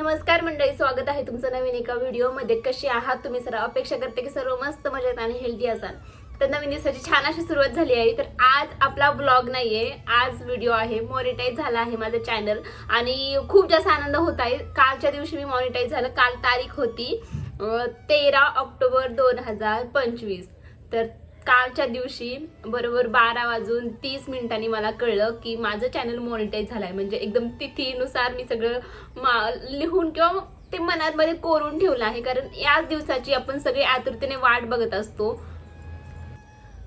नमस्कार मंडळी स्वागत आहे तुमचं नवीन एका व्हिडिओमध्ये. कशी आहात तुम्ही? सर्व अपेक्षा करते की सर्व मस्त मजेत आणि हेल्दी असाल. तर नवीन दिवसाची छान अशी सुरुवात झाली आहे. तर आज आपला ब्लॉग नाही आहे आज व्हिडिओ आहे. मॉनिटाईज झाला आहे माझं चॅनल आणि खूप जास्त आनंद होत आहे. कालच्या दिवशी मी मॉनिटाईज झालं. काल तारीख होती तेरा ऑक्टोबर दोन हजार पंचवीस. तर कालच्या दिवशी बरोबर बारा वाजून तीस मिनिटांनी मला कळलं की माझं चॅनल मॉनिटाईज झालंय. म्हणजे एकदम तिथीनुसार मी सगळं मा लिहून किंवा ते मनात मध्ये कोरून ठेवलं आहे. कारण याच दिवसाची आपण सगळे आतुरतेने वाट बघत असतो.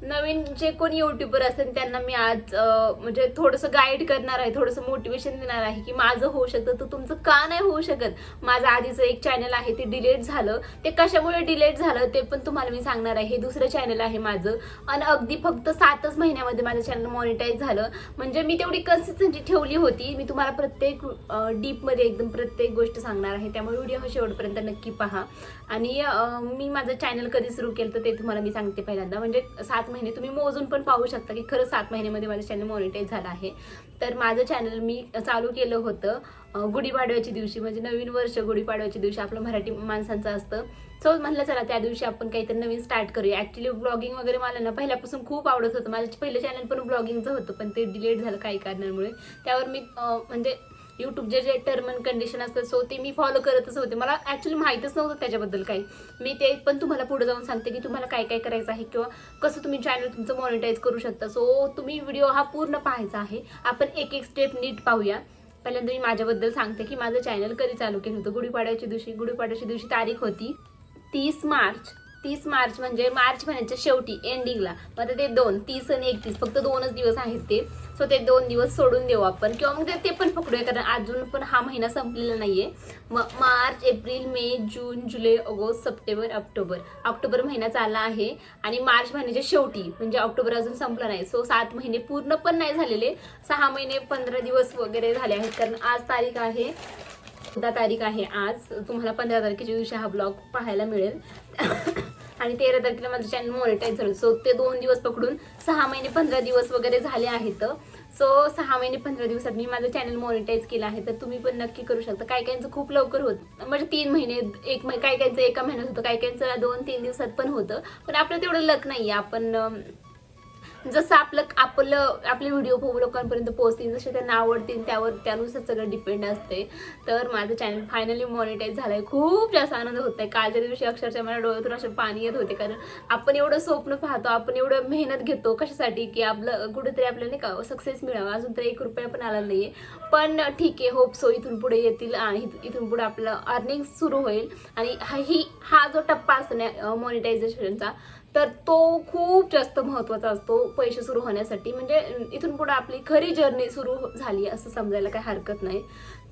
नवीन जे कोणी युट्यूबर असतील त्यांना मी आज म्हणजे थोडंसं गाईड करणार आहे थोडंसं मोटिवेशन देणार आहे की माझं होऊ शकतं तर तुमचं का नाही होऊ शकत? माझं आधीचं एक चॅनल आहे ते डिलेट झालं. ते कशामुळे डिलेट झालं ते पण तुम्हाला मी सांगणार आहे. हे दुसरं चॅनल आहे माझं. आणि अगदी फक्त सातच महिन्यामध्ये माझं चॅनल मॉनिटाईज झालं. म्हणजे मी तेवढी कन्सिस्टन्सी ठेवली होती. मी तुम्हाला प्रत्येक डीपमध्ये एकदम प्रत्येक गोष्ट सांगणार आहे. त्यामुळे व्हिडिओ हा शेवटपर्यंत नक्की पहा. आणि मी माझं चॅनल कधी सुरू केलं तर ते तुम्हाला मी सांगते पहिल्यांदा. म्हणजे सात महिने तुम्ही मोजून पण पाहू शकता की खरं सात महिन्यामध्ये माझं चॅनल मॉनिटाईज झालं आहे. तर माझं चॅनल मी चालू केलं होतं गुढीपाडव्याच्या दिवशी. म्हणजे नवीन वर्ष गुढीपाडव्याच्या दिवशी आपलं मराठी माणसांचं असतं. सो म्हणलं चला त्या दिवशी आपण काहीतरी नवीन स्टार्ट करूया. ॲक्च्युली ब्लॉगिंग वगैरे मला ना पहिल्यापासून खूप आवडत होतं. माझं पहिलं चॅनल पण ब्लॉगिंगचं होतं पण ते डिलीट झालं काही कारणांमुळे. त्यावर मी म्हणजे यूट्यूबचे जे टर्म अँड कंडिशन असतात सो ते मी फॉलो करतच होते. मला ॲक्च्युली माहीतच नव्हतं त्याच्याबद्दल काही. मी ते पण तुम्हाला पुढे जाऊन सांगते की तुम्हाला काय काय करायचं आहे किंवा कसं तुम्ही चॅनल तुमचं मॉनिटाईज करू शकता. सो तुम्ही व्हिडिओ हा पूर्ण पाहायचा आहे. आपण एक एक स्टेप नीट पाहूया. पहिल्यांदा मी माझ्याबद्दल सांगते की माझं चॅनल कधी चालू केलं होतं? गुढीपाड्याच्या दिवशी गुढीपाड्याच्या दिवशी तारीख होती तीस मार्च. तीस मार्च म्हणजे मार्च महिन्याच्या शेवटी एंडिंगला मग आता ते दोन तीस आणि एकतीस फक्त दोनच दिवस आहेत ते. सो ते दोन दिवस सोडून देऊ आपण. किंवा मग ते- ते पण पकडूया कारण अजून पण हा महिना संपलेला नाहीये. मग March April May June July August September October. October महिना चालला आहे. आणि मार्च महिन्याच्या शेवटी म्हणजे ऑक्टोबर अजून संपला नाही. सो सात महिने पूर्ण पण नाही झालेले. सहा महिने पंधरा दिवस वगैरे झाले आहेत. कारण आज तारीख आहे. चौदा तारीख आहे आज. तुम्हाला पंधरा तारखेच्या दिवशी हा ब्लॉग पाहायला मिळेल. आणि तेरा तारखेला माझं चॅनल मॉनिटाईज झालं. सो ते दोन दिवस पकडून सहा महिने पंधरा दिवस वगैरे झाले आहेत. सो सहा महिने पंधरा दिवसात मी माझं चॅनल मॉनिटाईज केलं आहे. तर तुम्ही पण नक्की करू शकता. काही काहींचं खूप लवकर होतं. म्हणजे तीन महिने एक महिने काही काहींचं एका महिन्यात होतं. काही काहींचं दोन तीन दिवसात पण होतं. पण आपलं तेवढं लक नाही आहे आपण जसं आपलं आपलं आपले व्हिडिओ खूप लोकांपर्यंत पोहोचतील जसे त्यांना आवडतील त्यावर त्यानुसार सगळं डिपेंड असते तर माझं चॅनल फायनली मॉनिटाईज झालंय. खूप जास्त आनंद होत आहे कालच्या दिवशी अक्षरशः मला डोळ्यातून असे पाणी येत होते. कारण आपण एवढं स्वप्न पाहतो आपण एवढं मेहनत घेतो कशासाठी की आपलं कुठेतरी आपल्याला नाही का सक्सेस मिळावा. अजून तर एक रुपया पण आला नाहीये. पण ठीक आहे होप सो इथून पुढे येतील आणि इथून पुढे आपलं अर्निंग सुरू होईल. आणि हा ही हा जो टप्पा असतो ना मॉनिटायझेशनचा तर तो खूप जास्त महत्त्वाचा असतो पैसे सुरू होण्यासाठी. म्हणजे इथून पुढे आपली खरी जर्नी सुरू झाली असं समजायला काही हरकत नाही.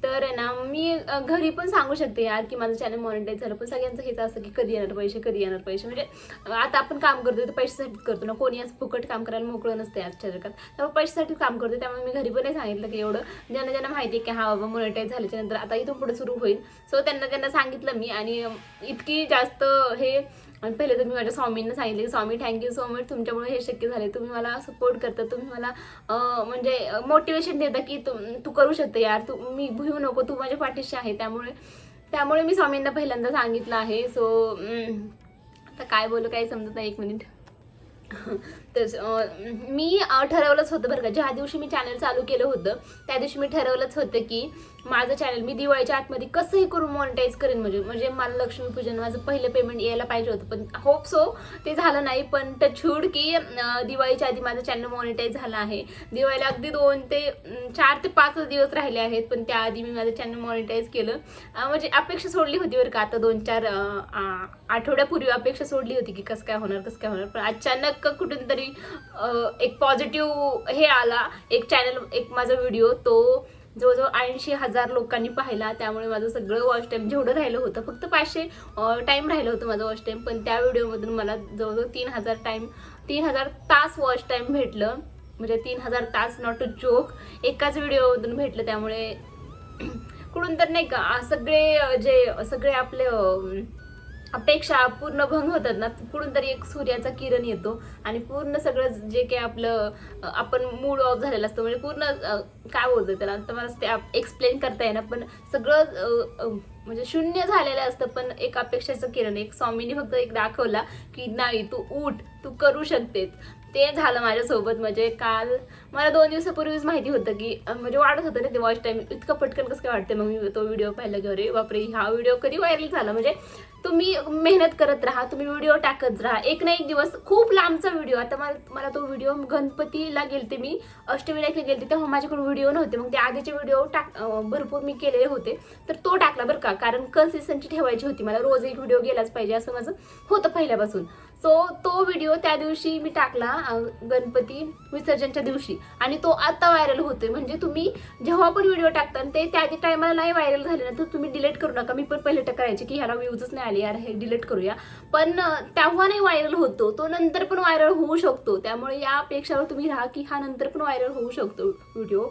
तर आहे ना मी घरी पण सांगू शकते यार की माझं चॅनल मॉनिटाईज झालं. पण सगळ्यांचं हेच असतं की कधी येणार पैसे कधी येणार पैसे. म्हणजे आता आपण काम करतोय तर पैशासाठीच करतो ना. कोणी असं फुकट काम करायला मोकळं नसते आजच्या जगात. त्यामुळे पैशासाठीच काम करतो त्यामुळे मी घरी पण नाही सांगितलं की एवढं. ज्यांना ज्यांना माहिती आहे की हा बाबा मॉनिटाईज झाल्याच्यानंतर आता इथून पुढे सुरू होईल. सो त्यांना त्यांना सांगितलं मी. आणि इतकी जास्त हे आणि पहिले तर मी माझ्या स्वामींना सांगितले की स्वामी थँक्यू सो मच तुमच्यामुळे हे शक्य झाले तुम्ही मला सपोर्ट करता. तुम्ही मला म्हणजे मोटिवेशन देता की तू तू करू शकते यार. तू मी भिवू नको. तू माझ्या पाठीशी आहे. त्यामुळे त्यामुळे मी स्वामींना पहिल्यांदा सांगितलं आहे. सो आता काय बोलू काही समजत नाही. एक मिनिट तर मी ठरवलंच होतं बरं का. ज्या दिवशी मी चॅनल चालू केलं होतं त्या दिवशी मी ठरवलंच होतं की माझं चॅनल मी दिवाळीच्या आतमध्ये कसंही करून मॉनिटाईज करेन म्हणजे म्हणजे मला लक्ष्मीपूजन माझं पहिलं पेमेंट यायला पाहिजे होतं. पण होप सो ते झालं नाही पण टचूड की दिवाळीच्या आधी माझं चॅनल मॉनिटाईज झालं आहे. दिवाळीला अगदी दोन ते चार ते पाच दिवस राहिले आहेत पण त्याआधी मी माझं चॅनल मॉनिटाईज केलं. म्हणजे अपेक्षा सोडली होती बरं का आता दोन चार आठवड्यापूर्वी अपेक्षा सोडली होती की कसं काय होणार कसं काय होणार. पण अचानक कुठून तरी एक पॉझिटिव्ह हे आला एक चॅनल एक माझा व्हिडिओ तो जवळजवळ ऐंशी हजार लोकांनी पाहिला त्यामुळे माझं सगळं वॉच टाईम जेवढं राहिलं होतं फक्त पाचशे टाईम राहिलं होतं माझं वॉच टाईम पण त्या व्हिडिओमधून मला जवळजवळ तीन हजार टाईम तीन हजार तास वॉच टाईम भेटलं. म्हणजे तीन हजार तास नॉट टू जोक एकाच व्हिडिओमधून भेटलं. त्यामुळे कुठून तर नाही का सगळे जे सगळे आपले अपेक्षा पूर्ण भंग होतात ना कुठून तरी एक सूर्याचा किरण येतो आणि पूर्ण सगळं जे काही आपलं आपण मूड ऑफ झालेलं असतं म्हणजे पूर्ण काय बोलतो त्याला तर मला ते एक्सप्लेन करता येणार पण सगळं म्हणजे शून्य झालेलं असतं पण एक अपेक्षाचं किरण एक स्वामीने फक्त एक दाखवला की नाही तू उठ तू करू शकतेस. ते झालं माझ्यासोबत. म्हणजे काल मला दोन दिवसापूर्वीच माहिती होतं की म्हणजे वाढत होतं ना ते वॉच टाईम इतकं पटकन कसं काय वाटतं मग मी तो व्हिडिओ पाहिला की अरे बापरे हा व्हिडिओ कधी व्हायरल झाला? म्हणजे तुम्ही मेहनत करत राहा तुम्ही व्हिडिओ टाकत राहा. एक ना एक दिवस खूप लांबचा व्हिडिओ आता मला मला तो व्हिडिओ गणपतीला गेलते मी. अष्टमीला गेलते तेव्हा माझ्याकडे व्हिडिओ नव्हते. मग ते आधीचे व्हिडिओ टाक भरपूर मी केलेले होते. तर तो टाकला बरं का. कारण कन्सिस्टन्सी ठेवायची होती. मला रोज एक व्हिडिओ गेलाच पाहिजे असं माझं होतं पहिल्यापासून. सो तो व्हिडिओ त्या दिवशी मी टाकला गणपती विसर्जनच्या दिवशी. आणि तो आता व्हायरल होतोय. म्हणजे तुम्ही जेव्हा पण व्हिडिओ टाकता ते त्या टायमाला नाही व्हायरल झाले ना तर तुम्ही डिलीट करू नका. मी पण पहिले करायचे की ह्याला व्ह्यूजच नाही आले यार हे डिलीट करूया. पण तेव्हा नाही व्हायरल होतो. तो नंतर पण व्हायरल होऊ शकतो. त्यामुळे या अपेक्षावर तुम्ही राहा की हा नंतर पण व्हायरल होऊ शकतो व्हिडिओ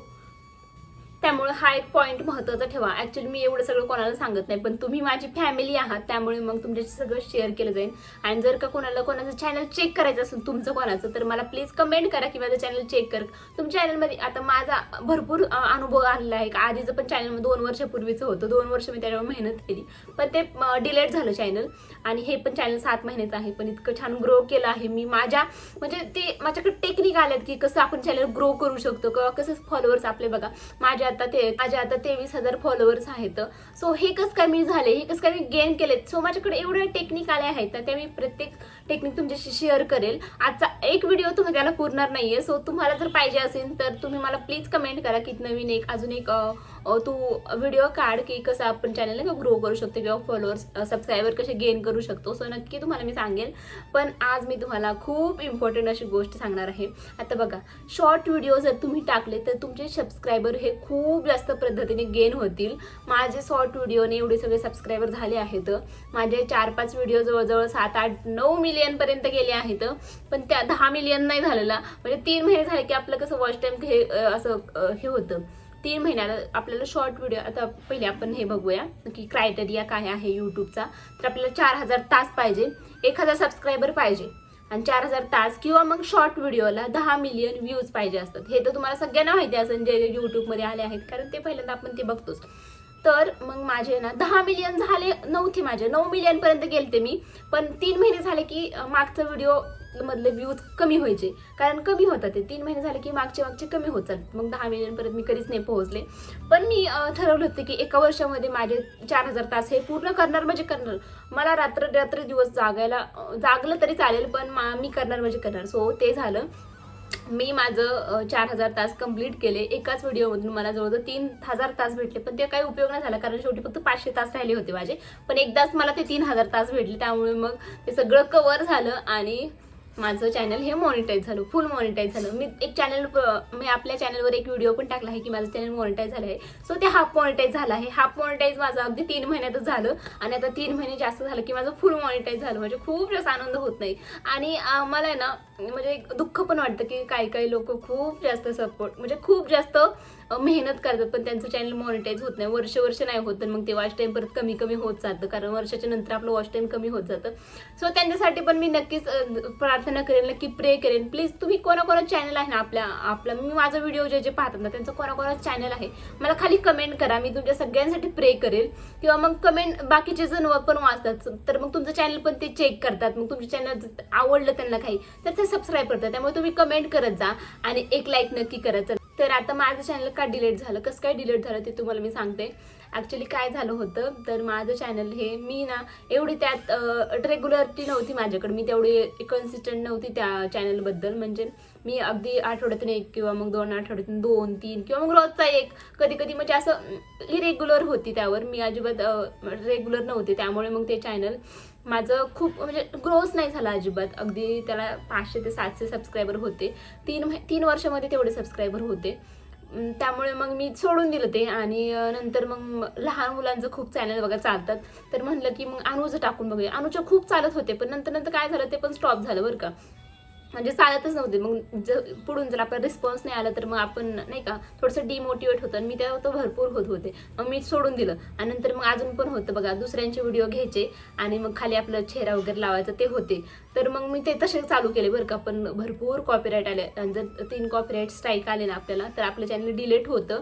त्यामुळे हा एक पॉईंट महत्त्वाचा ठेवा. ऍक्च्युली मी एवढं सगळं कोणाला सांगत नाही पण तुम्ही माझी फॅमिली आहात त्यामुळे मग तुमच्याशी सगळं शेअर केलं जाईल. आणि जर का कोणाला कोणाचं चॅनल चेक करायचं असेल तुमचं कोणाचं तर मला प्लीज कमेंट करा की माझं चॅनल चेक कर. तुमच्या चॅनलमध्ये आता माझा भरपूर अनुभव आलेला आहे. आधीचं पण चॅनल दोन वर्षापूर्वीचं होतं. दोन वर्ष मी त्याच्यावर मेहनत केली. पण ते डिलेट झालं चॅनल आणि हे पण चॅनल सात महिन्याचं आहे. पण इतकं छान ग्रो केलं आहे. मी माझ्या म्हणजे ते माझ्याकडे टेक्निक आल्यात की कसं आपण चॅनल ग्रो करू शकतो किंवा कसं फॉलोअर्स आपले बघा. माझ्या आता ते माझे आता तेवीस हजार फॉलोअर्स आहेत. सो हे कसं काय मी झाले? हे कसं काय मी गेन केलेत सो माझ्याकडे एवढे टेक्निक आले आहेत ना ते मी प्रत्येक टेक्निक तुमच्याशी शेअर करेल. आजचा एक व्हिडिओ तुम्ही त्याला पुरणार नाहीये. सो तुम्हाला जर पाहिजे असेल तर तुम्ही मला प्लीज कमेंट करा की नवीन एक अजून एक तू व्हिडिओ काढ की कसं आपण चॅनल ग्रो करू शकतो किंवा फॉलोअर्स सबस्क्रायबर कसे गेन करू शकतो. सो नक्की तुम्हाला मी सांगेल. पण आज मी तुम्हाला खूप इम्पॉर्टंट अशी गोष्ट सांगणार आहे. आता बघा शॉर्ट व्हिडिओ जर तुम्ही टाकले तर तुमचे सबस्क्रायबर हे खूप खूप जास्त पद्धतीने गेन होतील. माझे शॉर्ट व्हिडिओने एवढे सगळे सबस्क्रायबर झाले आहेत. माझे चार पाच व्हिडिओ जवळजवळ सात आठ नऊ मिलियनपर्यंत गेले आहेत. पण त्या दहा मिलियन नाही झालेला. म्हणजे तीन महिने झाले की आपलं कसं वॉच टाईम हे असं हे होतं. तीन महिन्याला आपल्याला शॉर्ट व्हिडिओ आता पहिले आपण हे बघूया की क्रायटेरिया काय आहे यूट्यूबचा तर आपल्याला चार हजार तास पाहिजे. एक हजार सबस्क्रायबर पाहिजे. आणि चार हजार तास किंवा मग शॉर्ट व्हिडिओला दहा मिलियन व्ह्यूज पाहिजे असतात. हे तर तुम्हाला सगळ्यांना माहिती असेल जे यूट्यूबमध्ये आले आहेत. कारण ते पहिल्यांदा आपण ते बघतोच. तर मग माझे ना दहा मिलियन झाले नव्हते माझे. नऊ मिलियनपर्यंत गेलते मी. पण तीन महिने झाले की मागचा व्हिडिओ मधले व्ह्यूज कमी व्हायचे. कारण कमी होतात ते. तीन महिने झाले की मागचे मागचे कमी होत चालत मग दहा महिन्यांपर्यंत मी कधीच नाही पोहोचले. पण मी ठरवलं होतं की एका वर्षामध्ये माझे चार हजार तास हे पूर्ण करणार म्हणजे करणार. मला रात्र रात्र दिवस जागायला जागलं तरी चालेल पण मा- मी करणार म्हणजे करणार. सो ते झालं. मी माझं चार हजार तास कंप्लीट केले. एकाच व्हिडिओमधून मला जवळजवळ तीन हजार तास भेटले. पण ते काही उपयोग नाही झाला कारण शेवटी फक्त पाचशे तास राहिले होते माझे. पण एकदाच मला ते तीन हजार तास भेटले. त्यामुळे मग ते सगळं कवर झालं आणि माझं चॅनल हे मॉनिटाईज झालं फुल मॉनिटाईज झालं. मी एक चॅनल मी आपल्या चॅनलवर एक व्हिडिओ पण टाकला आहे की माझं चॅनल मॉनिटाईज झालं आहे सो ते हाफ मॉनिटाईज झालं आहे. हाफ मॉनिटाईज माझं अगदी तीन महिन्यातच झालं. आणि आता तीन महिने जास्त झालं की माझं फुल मॉनिटाईज झालं. म्हणजे खूप जास्त आनंद होत नाही. आणि मला आहे ना म्हणजे एक दुःख पण वाटतं की काही काही लोक खूप जास्त सपोर्ट म्हणजे खूप जास्त मेहनत करतात पण त्यांचं चॅनल मॉनिटाईज होत नाही. वर्ष वर्ष नाही होत तर मग ते वॉच टाईम परत कमी कमी होत जातं. कारण वर्षाच्या नंतर आपलं वॉच टाईम कमी होत जातं. सो त्यांच्यासाठी पण मी नक्कीच प्रार्थना करेन नक्की प्रे करेन. प्लीज तुम्ही कोणाकोणा चॅनल आहे ना आपल्या आपलं मी माझा व्हिडिओ जे जे पाहतात ना त्यांचं कोणाकोणा चॅनल आहे मला खाली कमेंट करा. मी तुमच्या सगळ्यांसाठी प्रे करेल. किंवा मग कमेंट बाकीचे जण पण वाचतात. तर मग तुमचं चॅनल पण ते चेक करतात. मग तुमचं चॅनल आवडलं त्यांना काही तर ते सबस्क्राईब करतात. त्यामुळे तुम्ही कमेंट करत जा आणि एक लाईक नक्की करत जा तर आता माझं चॅनल का डिलीट झालं? कसं काय डिलीट झालं ते तुम्हाला मी सांगते. ॲक्च्युली काय झालं होतं? तर माझं चॅनल हे मी ना एवढी त्यात रेग्युलरिटी नव्हती माझ्याकडे. मी तेवढी कन्सिस्टंट नव्हती त्या चॅनलबद्दल म्हणजे मी अगदी आठवड्यातून एक किंवा मग दोन आठवड्यातून दोन तीन किंवा मग रोजचा एक कधी कधी म्हणजे असं इरेग्युलर होती त्यावर. मी अजिबात रेग्युलर नव्हते. त्यामुळे मग ते चॅनल माझं खूप म्हणजे ग्रोथ नाही झाला अजिबात. अगदी त्याला पाचशे ते सातशे सबस्क्रायबर होते. तीन मह तीन वर्षामध्ये तेवढे सबस्क्रायबर होते. त्यामुळे मग मी सोडून दिलं ते. आणि नंतर मग लहान मुलांचं खूप चॅनल वगैरे चालतात. तर म्हणलं की मग अनुचं टाकून बघूया. अनुच्या खूप चालत होते पण नंतर नंतर काय झालं ते पण स्टॉप झालं बरं का. म्हणजे चालतच नव्हते. मग जर पुढून जर आपला रिस्पॉन्स नाही आला तर मग आपण नाही का थोडंसं डिमोटिवेट होतं आणि मी तेव्हा तो भरपूर होत होते. मग मी सोडून दिलं. आणि नंतर मग अजून पण होतं बघा दुसऱ्यांचे व्हिडिओ घ्यायचे आणि मग खाली आपलं चेहरा वगैरे लावायचा ते होते. तर मग मी ते तसे चालू केले बरं का. पण भरपूर कॉपीराईट आले. आणि जर तीन कॉपीराईट स्ट्राईक आले ना आपल्याला तर आपलं चॅनल डिलीट होतं.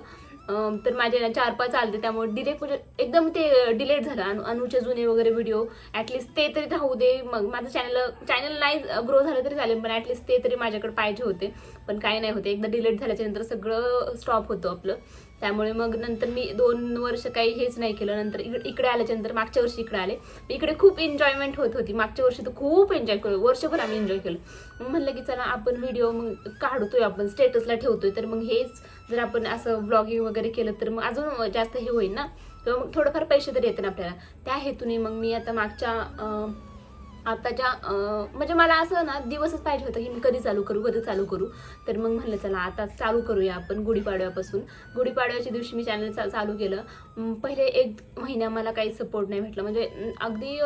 तर माझे ना चार पाच आलते त्यामुळे डिरेक्ट म्हणजे एकदम ते डिलेट झालं. अनु अनुचे जुने वगैरे व्हिडिओ ॲटलिस्ट ते तरी राहू दे. मग माझं चॅनल चॅनल नाही ग्रो झालं तरी चालेल पण ॲटलिस्ट ते तरी माझ्याकडे पाहिजे होते. पण काही नाही होते. एकदा डिलेट झाल्याच्यानंतर सगळं स्टॉप होतं आपलं. त्यामुळे मग नंतर मी दोन वर्ष काही हेच नाही केलं. नंतर इकडे इकडे आल्याच्यानंतर मागच्या वर्षी इकडे आले. इकडे खूप एन्जॉयमेंट होत होती. मागच्या वर्षी तर खूप एन्जॉय केलं. वर्षभर आम्ही एन्जॉय केलं. मग म्हणलं की चला आपण व्हिडिओ मग काढतोय आपण. स्टेटसला ठेवतोय. तर मग हेच जर आपण असं ब्लॉगिंग वगैरे केलं तर मग अजून जास्त हे होईल ना? तर मग थोडंफार पैसे तरी येतात आपल्याला. त्या हेतूने मग मी आता मागच्या आताच्या म्हणजे मला असं ना दिवसच पाहिजे होतं की मी कधी चालू करू कधी चालू करू. तर मग म्हणलं चला आता चालू करूया आपण गुढीपाडव्यापासून. गुढीपाडव्याच्या दिवशी मी चॅनल चा चालू केलं. पहिले एक महिना मला काही सपोर्ट नाही भेटला. म्हणजे अगदी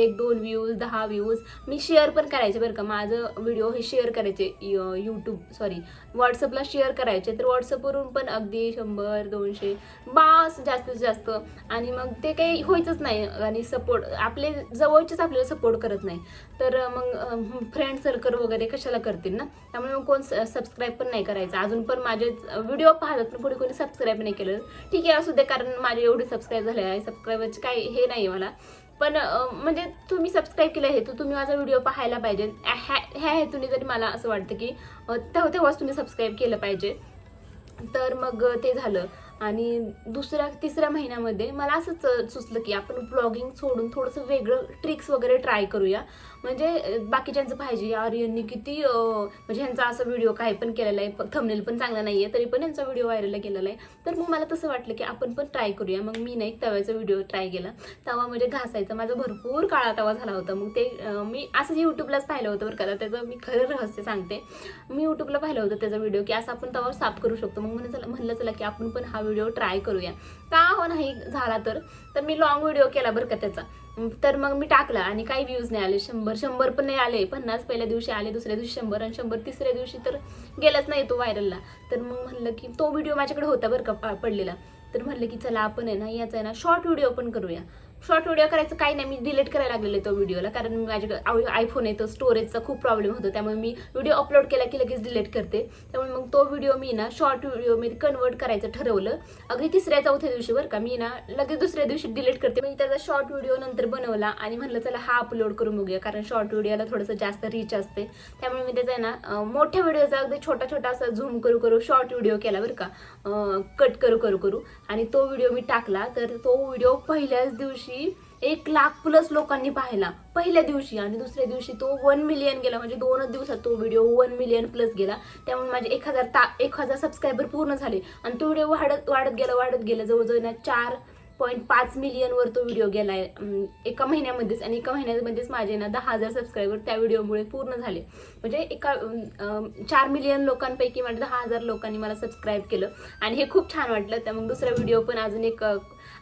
एक दोन व्ह्यूज दहा व्ह्यूज मी शेअर पण करायचे बरं का. माझं व्हिडिओ हे शेअर करायचे यूट्यूब सॉरी व्हॉट्सअपला शेअर करायचे. तर व्हॉट्सअपवरून पण अगदी शंभर दोनशे बास जास्तीत जास्त. आणि मग ते काही व्हायचंच नाही. आणि सपोर्ट आपले जवळचेच आपल्याला सपोर्ट करत नाही. तर मग फ्रेंड सर्कल वगैरे कशाला करतील ना? त्यामुळे मग कोण सबस्क्राईब पण नाही करायचं. अजून पण माझे व्हिडिओ पाहतात पण कोणी कोणी सबस्क्राईब नाही केलं. ठीक आहे असू दे कारण माझे एवढे सबस्क्राईब झाले आहे. सबस्क्राईबरचे काही हे नाही मला. पण म्हणजे तुम्ही सबस्क्राईब केलं आहे तर तुम्ही माझा व्हिडिओ पाहायला पाहिजे. ह्या ह्या हेतूने तरी मला असं वाटतं की तेव्हा तेव्हाच तुम्ही सबस्क्राईब केलं पाहिजे. तर मग ते झालं. आणि दुसऱ्या तिसऱ्या महिन्यामध्ये मला असंच सुचलं की आपण ब्लॉगिंग सोडून थोडंसं वेगळं ट्रिक्स वगैरे ट्राय करूया. म्हणजे बाकीच्यांचं पाहिजे. यार यांनी किती म्हणजे ह्यांचा असा व्हिडिओ काही पण केलेला आहे. थंबनेल पण चांगला नाही आहे तरी पण यांचा व्हिडिओ व्हायरल गेलेला आहे. तर मग मला तसं वाटलं की आपण पण ट्राय करूया. मग मी नाही तव्याचा व्हिडिओ ट्राय केला. तवा म्हणजे घासायचा. माझा भरपूर काळा तवा झाला होता. मग ते मी असं यूट्यूबलाच पाहिलं होतं बरं का. त्याचं मी खरं रहस्य सांगते. मी यूट्यूबला पाहिलं होतं त्याचा व्हिडिओ की असं आपण तवा साफ करू शकतो. मग म्हणलं चला म्हणलं चला की आपण पण हा व्हिडिओ ट्राय करूया. का हो नाही झाला तर? तर मी लॉंग व्हिडिओ केला बरं का त्याचा. तर मग मी टाकला आणि काही व्ह्यूज नाही आले. शंभर शंभर पण नाही आले. पन्नास पहिल्या दिवशी आले दुसऱ्या दिवशी शंभर आणि शंभर तिसऱ्या दिवशी तर गेलाच नाही तो व्हायरलला तर मग म्हणलं की तो व्हिडिओ माझ्याकडे होता बरं का पडलेला. तर म्हणलं की चला आपण आहे ना याचा आहे ना शॉर्ट व्हिडिओ पण करूया. शॉर्ट व्हिडिओ करायचं काही नाही मी डिलीट करायला लागलेले तो व्हिडिओला कारण माझ्याकडे आयफोन येतो स्टोरेजचा खूप प्रॉब्लेम होतो. त्यामुळे मी व्हिडिओ अपलोड केला की लगेच डिलीट करते. त्यामुळे मग तो व्हिडिओ मी ना शॉर्ट व्हिडिओमध्ये कन्वर्ट करायचं ठरवलं. अगदी तिसऱ्या चौथ्या दिवशी बरं का मी ना लगेच दुसऱ्या दिवशी डिलीट करते. मी त्याचा शॉर्ट व्हिडिओ नंतर बनवला आणि म्हणलं चला हा अपलोड करून बघूया. कारण शॉर्ट व्हिडिओला थोडंसं जास्त रीच असते. त्यामुळे मी त्याचा आहे ना मोठ्या व्हिडिओचा अगदी छोटा छोटा असा झूम करू करू शॉर्ट व्हिडिओ केला बरं का. कट करू करू करू. आणि तो व्हिडिओ मी टाकला. तर तो व्हिडिओ पहिल्याच दिवशी एक लाख प्लस लोकांनी पाहिला. पहिल्या दिवशी आणि दुसऱ्या दिवशी तो वन मिलियन गेला. म्हणजे दोनच दिवसात तो व्हिडिओ वन मिलियन प्लस गेला. त्यामुळे माझे एक हजार ता एक हजार सबस्क्रायबर पूर्ण झाले. आणि तो व्हिडिओ वाढत वाढत गेला वाढत गेला. जवळजवळ ना चार पॉईंट पाच मिलियनवर तो व्हिडिओ गेलाय. आहे एका महिन्यामध्येच. आणि एका महिन्यामध्येच माझे ना दहा हजार सबस्क्रायबर त्या व्हिडिओमुळे पूर्ण झाले. म्हणजे एका चार मिलियन लोकांपैकी माझे दहा हजार लोकांनी मला सबस्क्राईब केलं. आणि हे खूप छान वाटलं. त्यामुळे मग दुसरा व्हिडिओ पण अजून एक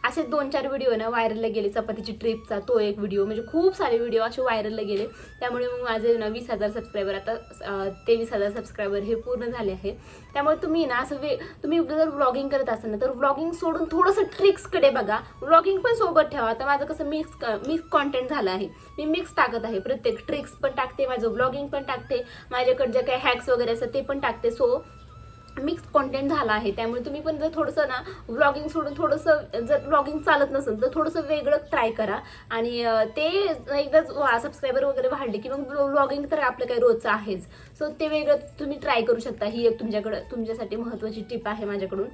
असे दोन चार व्हिडिओ ना व्हायरलला गेले चपातीची ट्रिपचा तो एक व्हिडिओ म्हणजे खूप सारे व्हिडिओ असे व्हायरलला गेले. त्यामुळे मग माझे ना वीस हजार सबस्क्रायबर आता तेवीस हजार सबस्क्रायबर हे पूर्ण झाले आहे. त्यामुळे तुम्ही ना असं वे तुम्ही जर व्लॉगिंग करत असाल ना तर व्लॉगिंग सोडून थोडंसं ट्रिक्सकडे बघा. व्लॉगिंग पण सोबत ठेवा. आता माझं कसं मिक्स मिक्स कॉन्टेंट झालं आहे. मी मिक्स टाकत आहे प्रत्येक ट्रिक्स पण टाकते माझं व्लॉगिंग पण टाकते माझ्याकडे जे काही हॅक्स वगैरे असतात ते पण टाकते. सो मिक्स कॉन्टेंट झाला आहे. त्यामुळे तुम्ही पण जर थोडंसं ना व्लॉगिंग सोडून थोडंसं जर व्लॉगिंग चालत नसेल तर थोडंसं वेगळं ट्राय करा. आणि ते एकदा सबस्क्रायबर वगैरे वाढले की मग व्लॉगिंग तर आपलं काही रोजचं आहेच. सो ते वेगळं तुम्ही ट्राय करू शकता. ही एक तुमच्याकडं तुमच्यासाठी महत्त्वाची टिप आहे माझ्याकडून.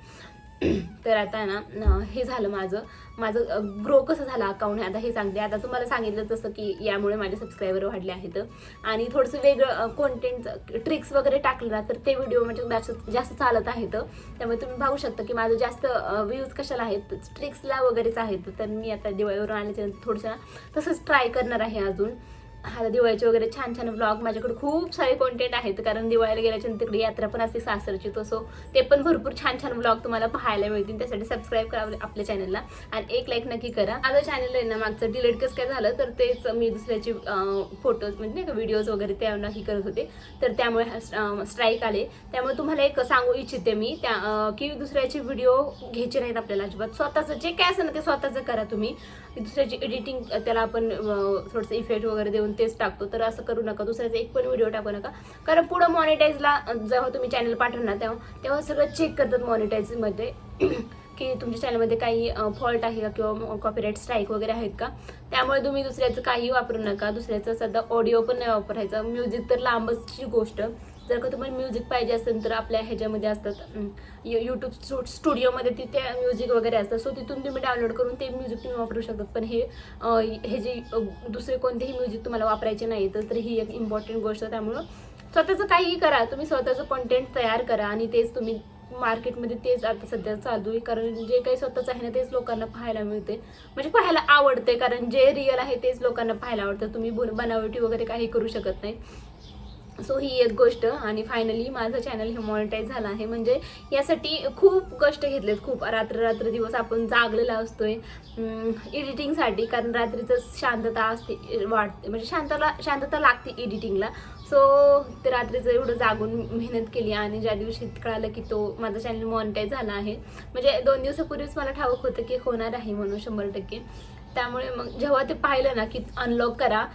तर आता ना हे झालं माझं. माझं ग्रो कसं झालं अकाउंट आता हे सांगते. आता तुम्हाला सांगितलं तसं की यामुळे माझे सबस्क्रायबर वाढले आहेत. आणि थोडंसं वेगळं कॉन्टेंट ट्रिक्स वगैरे टाकलं ना तर ते व्हिडिओ म्हणजे जास्त जास्त चालत आहेत. त्यामुळे तुम्ही पाहू शकता की माझं जास्त व्ह्यूज कशाला आहेत? ट्रिक्सला वगैरेच आहेत. तर मी आता दिवाळीवरून आल्याच्या थोडंसं तसंच ट्राय करणार आहे अजून. आता दिवाळीचे वगैरे छान छान ब्लॉग माझ्याकडे खूप सारे कॉन्टेंट आहेत. कारण दिवाळीला गेल्याच्या तिकडे यात्रा पण असते सासरची तो सो ते पण भरपूर छान छान ब्लॉग तुम्हाला पाहायला मिळतील. त्यासाठी सबस्क्राईब करा आपल्या- चॅनलला आणि एक लाईक नक्की करा. माझं चॅनल आहे ना मागचं डिलीट कसं काय झालं तर तेच मी दुसऱ्याचे फोटोज म्हणजे नाही का व्हिडिओज वगैरे त्या नक्की करत होते. तर त्यामुळे स्ट्राईक आले. त्यामुळे तुम्हाला एक सांगू इच्छिते मी त्या की दुसऱ्याचे व्हिडिओ घ्यायचे नाहीत आपल्याला अजिबात. स्वतःचं जे काय असेल ना ते स्वतःचं करा तुम्ही. दुसऱ्याची एडिटिंग त्याला आपण थोडंसं इफेक्ट वगैरे देऊन तेच टाकतो. तर असं करू नका. दुसऱ्याचा एक पण व्हिडिओ टाकू नका. कारण पुढं मॉनिटाईजला जेव्हा तुम्ही चॅनल पाठवणार तेव्हा तेव्हा सगळं चेक करतात मॉनिटाईजमध्ये की तुमच्या चॅनलमध्ये काही फॉल्ट आहे का किंवा कॉपीराईट स्ट्राईक वगैरे आहेत का? त्यामुळे तुम्ही दुसऱ्याचं काही वापरू नका. दुसऱ्याचं सध्या ऑडिओ पण नाही वापरायचा. म्युझिक तर लांबची गोष्ट. जर का तुम्हाला म्युझिक पाहिजे असेल तर आपल्या ह्याच्यामध्ये असतात यूट्यूब स्टु स्टुडिओमध्ये तिथे म्युझिक वगैरे असतं. सो तिथून तुम्ही डाउनलोड करून ते म्युझिक तुम्ही वापरू शकतात. पण हे हे जे दुसरे कोणतेही म्युझिक तुम्हाला वापरायचे नाही तर ही एक इम्पॉर्टंट गोष्ट त्यामुळं स्वतःचं काहीही करा. तुम्ही स्वतःचं कॉन्टेंट तयार करा आणि तेच तुम्ही मार्केटमध्ये तेच आता सध्या चालू आहे. कारण जे काही स्वतःच आहे ना तेच लोकांना पाहायला मिळते. म्हणजे पाहायला आवडते. कारण जे रिअल आहे तेच लोकांना पाहायला आवडतं. तुम्ही बनावटी वगैरे काही करू शकत नाही. सो ही एक गोष्ट. आणि फायनली माझं चॅनल हे मॉनिटाईज झालं आहे. म्हणजे यासाठी खूप कष्ट घेतलेत. खूप रात्र रात्र दिवस आपण जागलेला असतोय. एडिटिंगसाठी कारण रात्रीचं शांतता असते वाटते म्हणजे शांतला शांतता लागते एडिटिंगला सो ते रात्रीचं एवढं जागून मेहनत केली. आणि ज्या दिवशी कळालं की तो माझा चॅनल मॉनिटाईज झाला आहे. म्हणजे दोन दिवसापूर्वीच मला ठाऊक होतं की होणार आहे म्हणून शंभर टक्के. त्यामुळे मग जेव्हा ते पाहिलं ना की अनलॉक करा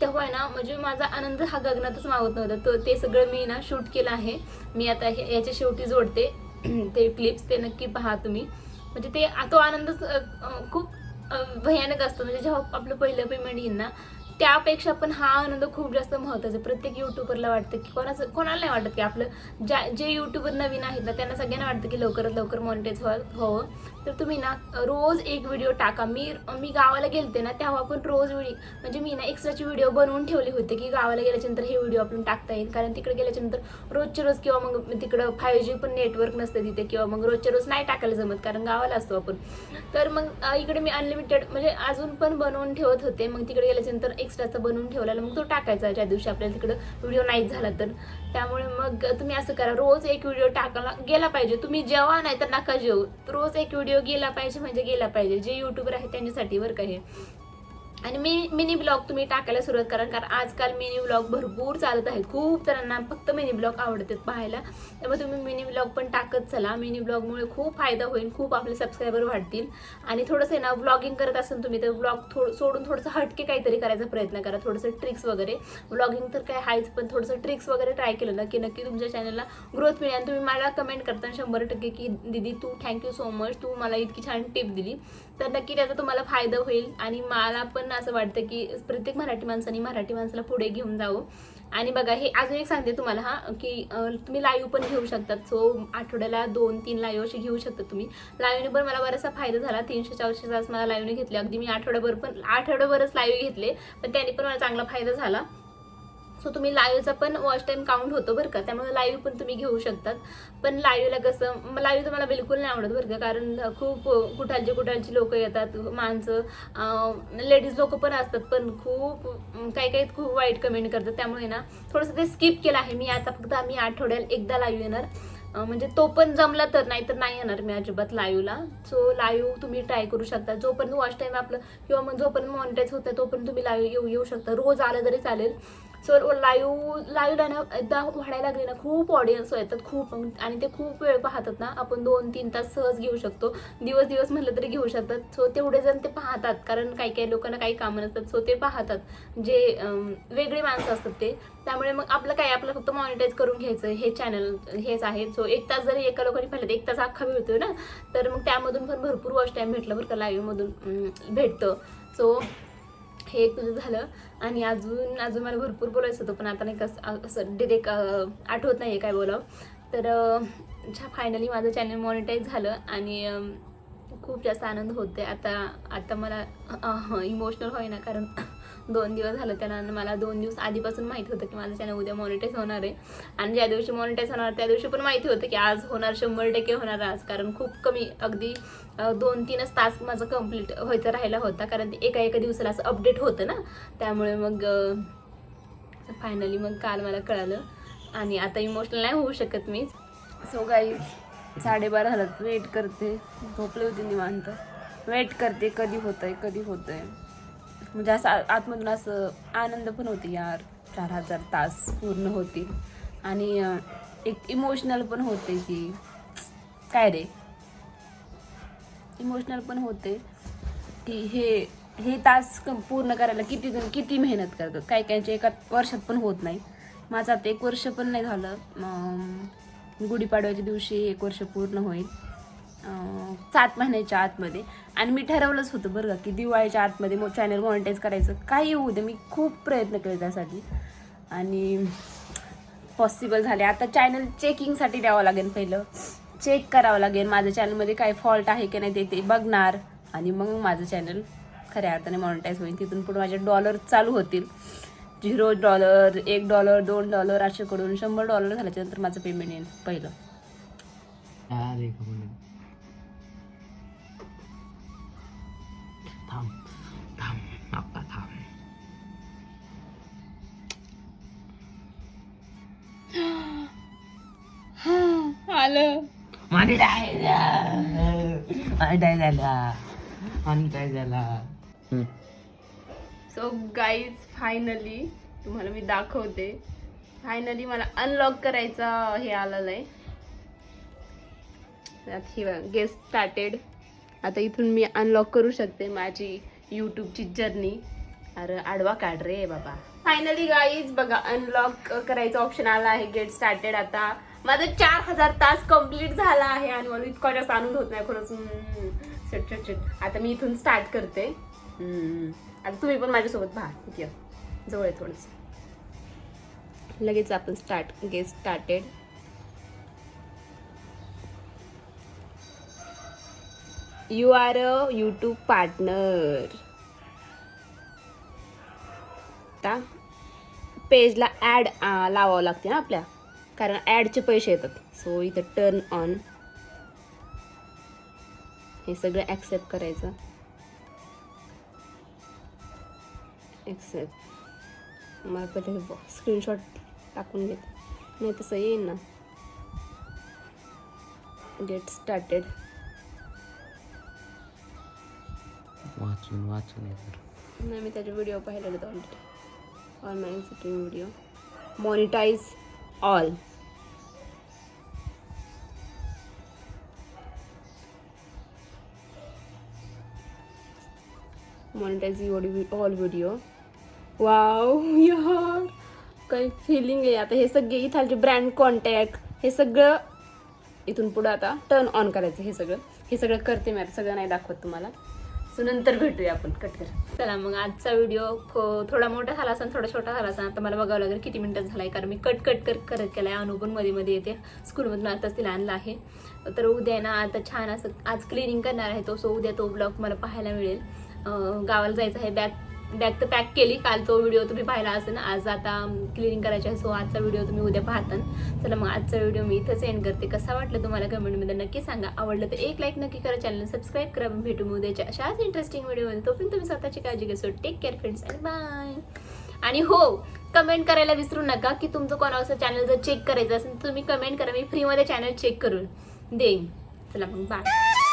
तेव्हा आहे ना म्हणजे माझा आनंद हा गगनातच मावत नव्हता. तो ते सगळं मी ना शूट केलं आहे. मी आता हे याच्या शेवटी जोडते. ते क्लिप्स ते नक्की पहा तुम्ही. म्हणजे ते तो आनंदच खूप भयानक असतो. म्हणजे जेव्हा आपलं पहिलं पेमेंट येईल ना त्यापेक्षा पण हा आनंद खूप जास्त महत्त्वाचा प्रत्येक युट्यूबरला वाटतं की कोणाचं कोणाला नाही वाटत की आपलं ज्या जे युट्यूबर नवीन आहेत ना त्यांना सगळ्यांना वाटतं की लवकरात लवकर मॉनिटाईज व्हावं. तर तुम्ही ना रोज एक व्हिडिओ टाका. मी मी गावाला गेलते ना तेव्हा पण रोज व्हिडिओ म्हणजे मी ना एक्स्ट्राची व्हिडिओ बनवून ठेवले होते की गावाला गेल्याच्यानंतर हे व्हिडिओ आपण टाकता येईल. कारण तिकडे गेल्याच्यानंतर रोजच्या रोज किंवा मग तिकडं फाईव्ह जी पण नेटवर्क नसतं तिथे किंवा मग रोजच्या रोज नाही टाकायला जमत कारण गावाला असतो आपण. तर मग इकडे मी अनलिमिटेड म्हणजे अजून पण बनवून ठेवत होते. मग तिकडे गेल्याच्यानंतर एक्स्ट्राचा बनवून ठेवलेला मग तो टाकायचा. ज्या दिवशी आपल्याला तिकडं व्हिडिओ नाही झाला तर. त्यामुळे मग तुम्ही असं करा रोज एक व्हिडिओ टाकायला गेला पाहिजे. तुम्ही जेव्हा नाही तर नका जेवू. रोज एक व्हिडिओ गेला पाहिजे म्हणजे गेला पाहिजे. जे युट्यूबर आहे त्यांच्यासाठी बरं का हे. आणि मी मिनी ब्लॉग तुम्ही टाकायला सुरुवात करा कारण आजकाल मिनी ब्लॉग भरपूर चालत आहेत. खूप जणांना फक्त मिनी ब्लॉग आवडतात पाहायला. त्यामुळे तुम्ही मिनी ब्लॉग पण टाकत चला. मिनी ब्लॉगमुळे खूप फायदा होईल खूप आपले सबस्क्रायबर वाढतील. आणि थोडंसं आहे ना ब्लॉगिंग करत असेल तुम्ही तर ब्लॉग थोडं सोडून थोडंसं हटके काहीतरी करायचा प्रयत्न करा. थोडंसं ट्रिक्स वगैरे. ब्लॉगिंग तर काय आहेच पण थोडंसं ट्रिक्स वगैरे ट्राय केलं ना की नक्की तुमच्या चॅनलला ग्रोथ मिळेल. आणि तुम्ही मला कमेंट करताना शंभर टक्के की दीदी तू थँक्यू सो मच तू मला इतकी छान टिप दिली. तर नक्की त्याचा तुम्हाला फायदा होईल. आणि मला पण असं वाटतं की प्रत्येक मराठी माणसाने मराठी माणसाला पुढे घेऊन जावं. आणि बघा हे अजून एक सांगते तुम्हाला हा की तुम्ही लाईव्ह पण घेऊ शकतात. सो आठवड्याला दोन तीन लाईव्ह असे घेऊ शकता तुम्ही. लाईव्हने पण मला बराचसा फायदा झाला. तीनशे चारशे तास मला लाईव्हने घेतले. अगदी मी आठवड्याभर पण आठवड्याभरच लाईव्ह घेतले. पण त्याने पण मला चांगला फायदा झाला. सो तुम्ही लाईव्हचा पण वॉच टाईम काउंट होतो बरं का. त्यामुळे लाईव्ह पण तुम्ही घेऊ शकतात. पण लाईव्हला कसं लाईव्ह तर मला बिलकुल नाही आवडत बरं का. कारण खूप कुठालचे कुठालची लोक येतात माणसं लेडीज लोक पण असतात पण खूप काही काही खूप वाईट कमेंट करतात. त्यामुळे ना थोडंसं ते स्किप केलं आहे मी. आता फक्त आम्ही आठवड्याला एकदा लाईव्ह येणार. म्हणजे तो पण जमला तर नाही तर नाही येणार मी अजिबात लाईव्हला सो लाईव्ह तुम्ही ट्राय करू शकता. जोपर्यंत वॉच टाईम आपलं किंवा मग जोपर्यंत मॉनिटाईज होतं तोपर्यंत तुम्ही लाईव्ह येऊ येऊ शकता. रोज आलं तरी चालेल. सर लाईव्ह लाईव्हला ना एकदा वाढायला लागले ना खूप ऑडियन्स येतात खूप आणि ते खूप वेळ पाहतात ना आपण दोन तीन तास सहज घेऊ शकतो. दिवस दिवस म्हटलं तरी घेऊ शकतात. सो तेवढे जण ते पाहतात कारण काही काही लोकांना काही कामं नसतात. सो ते पाहतात. जे वेगळे वेगळी माणसं असतात ते. त्यामुळे मग आपलं काय आपलं फक्त मॉनिटाईज करून घ्यायचं. हे चॅनल हेच आहे. सो एक तास जरी एका लोकांनी पाहिलं एक तास अख्खा मिळतोय ना. तर मग त्यामधून पण भरपूर वॉच टाईम भेटलं बरं का लाईव्हमधून भेटतं. सो हे एक तुझं झालं. आणि अजून अजून मला भरपूर बोलायचं होतं पण आता नाही कसं असं डिरेक्ट आठवत नाही आहे काय बोलावं. तर फायनली माझं चॅनल मॉनिटाईज झालं आणि खूप जास्त आनंद होते आता आता मला इमोशनल होईना कारण दोन दिवस झालं त्याला मला दोन दिवस आधीपासून माहिती होतं की माझं चॅनल उद्या मॉनिटाईज होणार आहे. आणि ज्या दिवशी मॉनिटाईज होणार त्या दिवशी पण माहिती होतं की आज होणार शंभर टक्के होणार आज. कारण खूप कमी अगदी दोन तीनच तास माझं कंप्लीट व्हायचं राहिला होता. कारण ते एका एका दिवसाला असं अपडेट होतं ना. त्यामुळे मग फायनली मग काल मला कळालं. आणि आता इमोशनल नाही होऊ शकत मी. सो गाईज साडेबारा झालं. वेट करते. झोपले होते निवांत. वेट करते. कधी होतंय? कधी होतंय? म्हणजे असं आतमधून असं आनंद पण होते यार. चार हजार तास पूर्ण होतील. आणि एक इमोशनल पण होते की काय रे? इमोशनल पण होते की हे हे तास पूर्ण करायला किती जण किती मेहनत करतात? काही काहींचे एका वर्षात पण होत नाही. माझं आता एक वर्ष पण नाही झालं. गुढीपाडव्याच्या दिवशी एक वर्ष पूर्ण होईल. सात महिन्याच्या आतमध्ये. आणि मी ठरवलंच होतं बरं का की दिवाळीच्या आतमध्ये मग चॅनल मॉनिटाईज करायचं. काही होऊ दे मी खूप प्रयत्न केले त्यासाठी. आणि पॉसिबल झाले. आता चॅनल चेकिंगसाठी द्यावं लागेल पहिलं. चेक करावं लागेल माझ्या चॅनलमध्ये काय फॉल्ट आहे की नाही ते ते बघणार. आणि मग माझं चॅनल खऱ्या अर्थाने मॉनिटाईज होईल. तिथून पुढे माझे डॉलर चालू होतील. झिरो डॉलर एक डॉलर दोन डॉलर असे करून शंभर डॉलर झाल्याच्यानंतर माझं पेमेंट येईल पहिलं. आलं. माझे डाय माझे डाय झाला. आणि काय झाला. सो गाईज फायनली तुम्हाला मी दाखवते. फायनली मला अनलॉक करायचा हे आलेलं आहे. गेस्ट स्टार्टेड आता इथून मी अनलॉक करू शकते माझी यूट्यूबची जर्नी अरे आडवा काढ रे बाबा. फायनली गाईज बघा अनलॉक करायचा ऑप्शन आला आहे गेट स्टार्टेड आता. माझं चार हजार तास कंप्लीट झाला आहे आणि मला इतका जास्त आनंद होत नाही खरंच. छट छट छट आता मी इथून स्टार्ट करते. आता तुम्ही पण माझ्यासोबत पहा. इथे जवळ आहे थोडंसं. लगेच आपण start get started you are a YouTube partner आता पेजला ॲड लावावं लागते ना आपल्या. कारण ॲडचे पैसे येतात. सो इथं टर्न ऑन हे सगळं ॲक्सेप्ट करायचं. ॲक्सेप्ट मला पहिले स्क्रीनशॉट टाकून घेत नाही तसं येईल ना. गेट स्टार्टेड वाचून वाचून नाही मी त्याचे व्हिडिओ पाहिलेले already all my sitting video monetize all. Your all video wow यार. काही फिलिंग आहे. आता हे सगळे इथालचे ब्रँड कॉन्टॅक्ट हे सगळं इथून पुढं आता टर्न ऑन करायचं हे सगळं. हे सगळं करते मी आता. सगळं नाही दाखवत तुम्हाला. सो नंतर भेटूया आपण. कट कर. चला मग आजचा व्हिडिओ थोडा मोठा झाला असेल थोडा छोटा झाला असेल आता मला बघावं लागेल किती मिनिटात झाला आहे कारण मी कट कट कर करत केला आहे अनुपणमध्ये मध्ये येते. स्कूलमधून आताच तिला आणला आहे. तर उद्या ना आता छान असं आज क्लिनिंग करणार आहे तो. सो उद्या तो ब्लॉग मला पाहायला मिळेल. गावाला जायचं आहे. बॅग बॅग तर पॅक केली. काल तो व्हिडिओ तुम्ही पाहिला असेल आज आता क्लिनिंग करायची आहे सो आजचा व्हिडिओ तुम्ही उद्या पाहता चला मग आजचा व्हिडिओ मी इथं सेंड करते. कसा वाटलं तुम्हाला कमेंटमध्ये नक्की सांगा. आवडलं तर एक लाईक नक्की करा. चॅनल सबस्क्राईब करा. भेटू मी उद्याच्या अशाच इंटरेस्टिंग व्हिडिओमध्ये तोपर्यंत तुम्ही स्वतःची काळजी घेसो. Take care friends and bye आणि हो कमेंट करायला विसरू नका की तुमचं कोणाचं चॅनल जर चेक करायचं असेल तर तुम्ही कमेंट करा. मी फ्रीमध्ये चॅनल चेक करून देईन. चला मग बाय